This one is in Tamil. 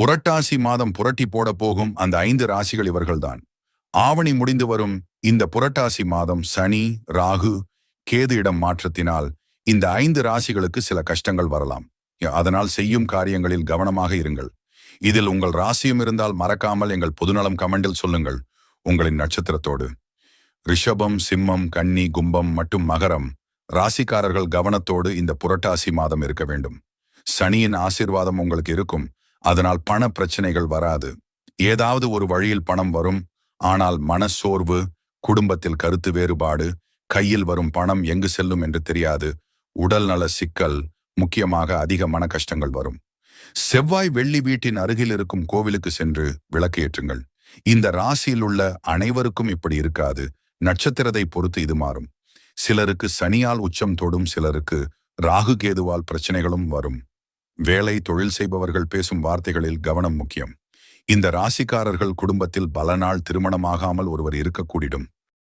புரட்டாசி மாதம் புரட்டி போட போகும் அந்த ஐந்து ராசிகள் இவர்கள்தான். ஆவணி முடிந்து வரும் இந்த புரட்டாசி மாதம் சனி ராகு கேது இடம் மாற்றத்தினால் இந்த ஐந்து ராசிகளுக்கு சில கஷ்டங்கள் வரலாம். அதனால் செய்யும் காரியங்களில் கவனமாக இருங்கள். இதில் உங்கள் ராசியும் இருந்தால் மறக்காமல் எங்கள் பொதுநலம் கமெண்டில் சொல்லுங்கள். உங்களின் நட்சத்திரத்தோடு. ரிஷபம் சிம்மம் கன்னி கும்பம் மற்றும் மகரம் ராசிக்காரர்கள் கவனத்தோடு இந்த புரட்டாசி மாதம் இருக்க வேண்டும். சனியின் ஆசீர்வாதம் உங்களுக்கு இருக்கும். அதனால் பண பிரச்சனைகள் வராது. ஏதாவது ஒரு வழியில் பணம் வரும் ஆனால் மனச்சோர்வு குடும்பத்தில் கருத்து வேறுபாடு கையில் வரும் பணம் எங்கு செல்லும் என்று தெரியாது. உடல் நல சிக்கல் முக்கியமாக அதிக மன கஷ்டங்கள் வரும். செவ்வாய் வெள்ளி வீட்டின் அருகில் இருக்கும் கோவிலுக்கு சென்று விளக்கு ஏற்றுங்கள். இந்த ராசியில் உள்ள அனைவருக்கும் இப்படி இருக்காது. நட்சத்திரத்தை பொறுத்து இது மாறும். சிலருக்கு சனியால் உச்சம் தொடும் சிலருக்கு ராகு கேதுவால் பிரச்சனைகளும் வரும். வேலை தொழில் செய்பவர்கள் பேசும் வார்த்தைகளில் கவனம் முக்கியம். இந்த ராசிக்காரர்கள் குடும்பத்தில் பல நாள் திருமணமாகாமல் ஒருவர் இருக்கக்கூடிடும்